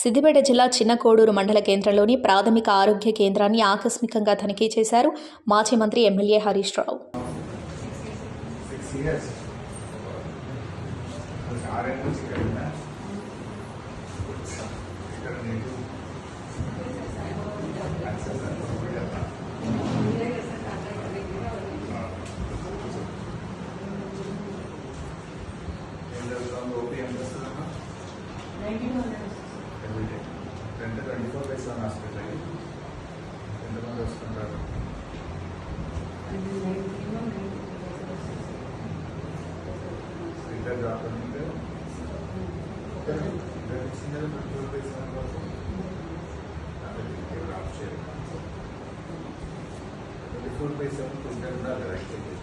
సిద్దిపేట జిల్లా చిన్నకోడూరు మండల కేంద్రంలోని ప్రాథమిక ఆరోగ్య కేంద్రాన్ని ఆకస్మికంగా తనిఖీ చేశారు మాజీ మంత్రి MLA Harish Rao. Six twenty four days on hospital ఎంతమంది వస్తుంటారు ఇద్దరు డాక్టర్ ఉంటే ఇద్దరు ఇచ్చిన ట్వంటీ ఫోర్ డేస్ ఆన్ వరకు అదే ఆఫ్ చేయాలి ట్వంటీ ఫోర్ డేస్ ఏమో ఉంటే ఉండాలి కదా యాక్చువల్లీ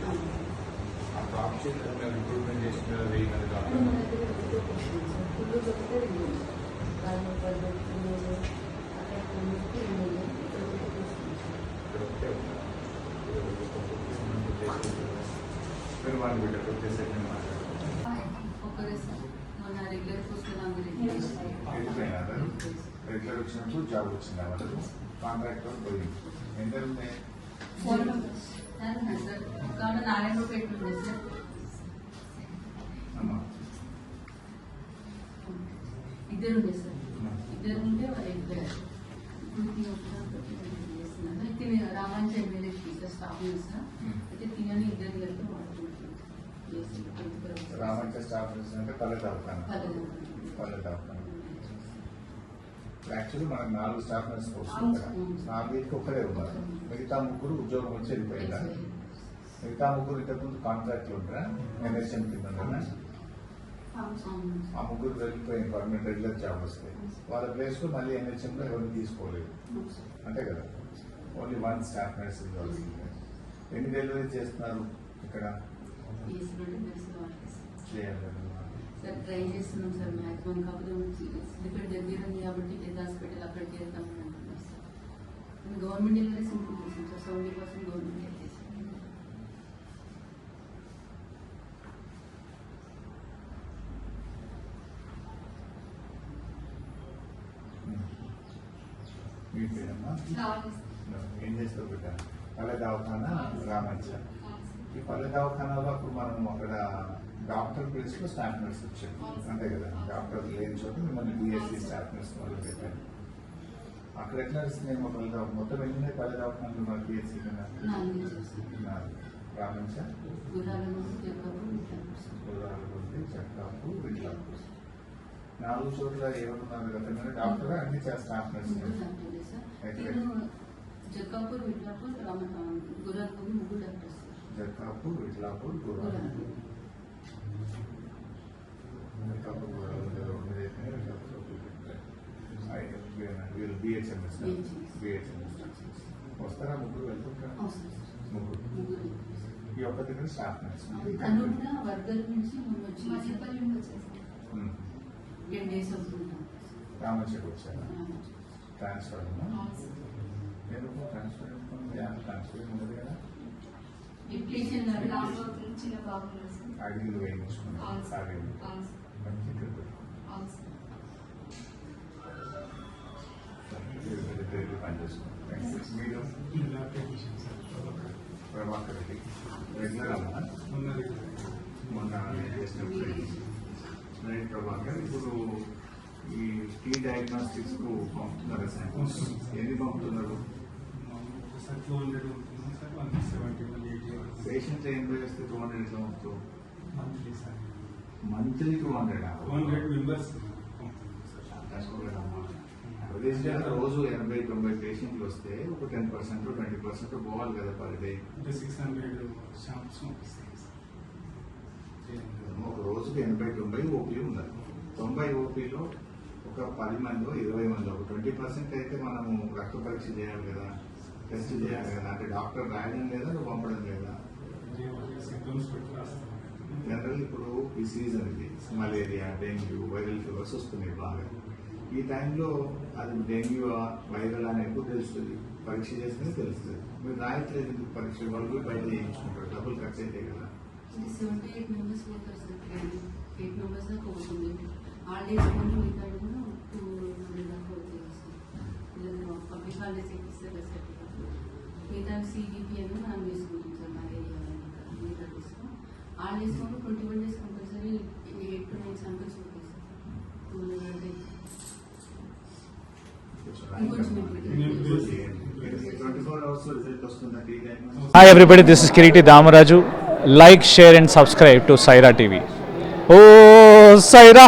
ఆ డ్రాప్ చేసి మేము రిక్రూట్మెంట్ చేసిన వెయ్యి మంది డాక్టర్ ఇక్కడ ఒకటే ఉన్నారు మీరు వాళ్ళు బిడ్డకు వచ్చేసి నేను మాట్లాడతాను మన రెగ్యులర్ పుస్తకం వెళ్ళిపోయినా రెగ్యులర్ వచ్చినప్పుడు జాబ్ వచ్చింది వాళ్ళకు కాంట్రాక్టర్ పోయింది ఎంత ఉన్నాయి సార్ కావున నారాయణ పెట్టుండే సార్ అమ్మా ఇద్దరు ఉండే సార్ ఇద్దరు ఉంటే వాళ్ళు వెళ్ళిపోయారు ఇప్పుడు తిని ఒకటి చేస్తున్నాను అయితే నేను రామాంజ ఎమ్మెల్యే టీచర్ స్టాఫ్ ఉంది సార్ అయితే తినని ఇద్దరు కలిపి రామంచ స్టాఫ్ అంటే పల్లె దవాఖాన పల్లె దవాఖాన యాక్చువల్లీ మనకు నాలుగు స్టాఫ్ నర్స్ వస్తుంది కదా నాలుగుకి ఒక్కడే ఉన్నారు. మిగతా ముగ్గురు ఉద్యోగం వచ్చి వెళ్ళిపోయిందా మిగతా ముగ్గురు ఇంతకుముందు కాంట్రాక్ట్లు ఉంటారా? ఎన్ఎస్ఎం కింద? ఆ ముగ్గురు వెళ్ళిపోయింది పర్మనెంట్ రెగ్యులర్ జాబ్ వస్తాయి వాళ్ళ ప్లేస్లో మళ్ళీ ఎన్హెచ్ఎం లో ఎవరిని తీసుకోలేదు. అంతే కదా? ఓన్లీ వన్ స్టాఫ్ నర్స్ ఎన్ని డెలివరీ చేస్తున్నారు ఇక్కడ? సార్ ట్రై చేస్తున్నాం సార్ మ్యాక్సిమం కాకపోతే ఇక్కడ దగ్గర ఉంది కాబట్టి పెద్ద హాస్పిటల్ అక్కడ సార్. గవర్నమెంట్ డెలివరీ సింపుల్ చేసాం సార్ సెవెంటీ పర్సెంట్ గవర్నమెంట్ చేసాం మీ పేరమ్మా? ఏం చేస్తావు బిడ్డ? పల్లె దవాఖానా రామంచ ఈ పల్లె దవాఖానాలో అప్పుడు మనం అక్కడ డాక్టర్ ప్లేస్లో స్టాఫ్ నర్స్ వచ్చారు. అంతే కదా. డాక్టర్ లేని చోట మిమ్మల్ని బిఎస్సీ స్టాఫ్ నర్స్ మొదలు పెట్టారు. అక్కడ ఎట్లా నేను పల్లె దవా మొత్తం వెళ్ళిన పల్లె దవాఖానలు మన బిఎస్సీ విట్లాపు నాలుగు చోట్ల ఏమన్నారు కదా? డాక్టర్ అన్ని స్టాఫ్ నర్స్ జక్కాపూర్ విడ్లాపూర్ రామ గుర్రాలపూర్ ముగ్గురు డాక్టర్స్. జక్కాపూర్ విట్లాపూర్ గోదావరి జక్కాపూర్ గోదావరి వీళ్ళు బిహెచ్ఎంఎస్ బిహెచ్ఎంఎస్ వస్తారా ముగ్గురు వెళ్తుంటారా అవసరం సార్ ముగ్గురు ముగ్గురు ఈ ఒక్క దగ్గర స్టాఫ్ నర్స్ కనుక వర్గర్ నుంచి మొన్న వచ్చి టెన్ డేస్ అవుతుంటాం రామచకు వచ్చారా ట్రాన్స్ఫర్ ఎందుకు ట్రాన్స్ఫర్ ట్రాన్స్ఫర్ ఉండదు కదా డిప్లీషన్ చిన్న బాబు సార్ వేయించుకున్నాను సార్. మంచి మీరు ప్రభాకర్ రెడ్డి రెగ్యులర్ అమ్మా మొన్న చేసిన చేసినప్పుడు ప్రభాకర్ ఇప్పుడు ఈ టీ డయాగ్నోస్టిక్స్కు పంపుతున్నారు శాంపిల్స్ ఎన్ని పంపుతున్నారు sir two hundred sir one seventy patient ఏం చేస్తే టూ హండ్రెడ్ ఎట్లా పంపుతూ monthly sir monthly two hundred two hundred members రోజు ఎనభై తొంభై పేషెంట్లు వస్తే ఒక టెన్ పర్సెంట్ ట్వంటీ పర్సెంట్ పోవాలి కదా పర్ డే అంటే సిక్స్ హండ్రెడ్ షాంప్స్ ఒక రోజుకి ఎనభై తొంభై ఓపీ ఉండాలి. తొంభై ఓపీలో ఒక పది మంది ఇరవై మంది ఒక ట్వంటీ పర్సెంట్ అయితే మనము రక్త పరీక్ష చేయాలి కదా టెస్ట్ చేయాలి కదా అంటే డాక్టర్ రాయడం లేదా పంపడం లేదా? జనరల్ ఇప్పుడు డిసీజ్ అనేది మలేరియా డెంగ్యూ వైరల్ ఫీవర్స్ వస్తున్నాయి బాగా. ఈ టైంలో అది డెంగ్యూ వైరల్ అని ఎక్కువ తెలుస్తుంది. పరీక్ష చేస్తే తెలుస్తుంది. మీరు రాయట్లేదు పరీక్ష? వాళ్ళు బయట చేయించుకుంటారు. డబ్బులు ఖర్చు అయితే కదా. Seventy eight members eight members మిగతా కూడా అని మనం తీసుకుంటాం. ఆల్ డేస్ కాకుండా twenty one days compulsory eight to nine samples Hi everybody, this is Kiriti Damaraju. Like, share and subscribe to Saira TV. Oh, Saira!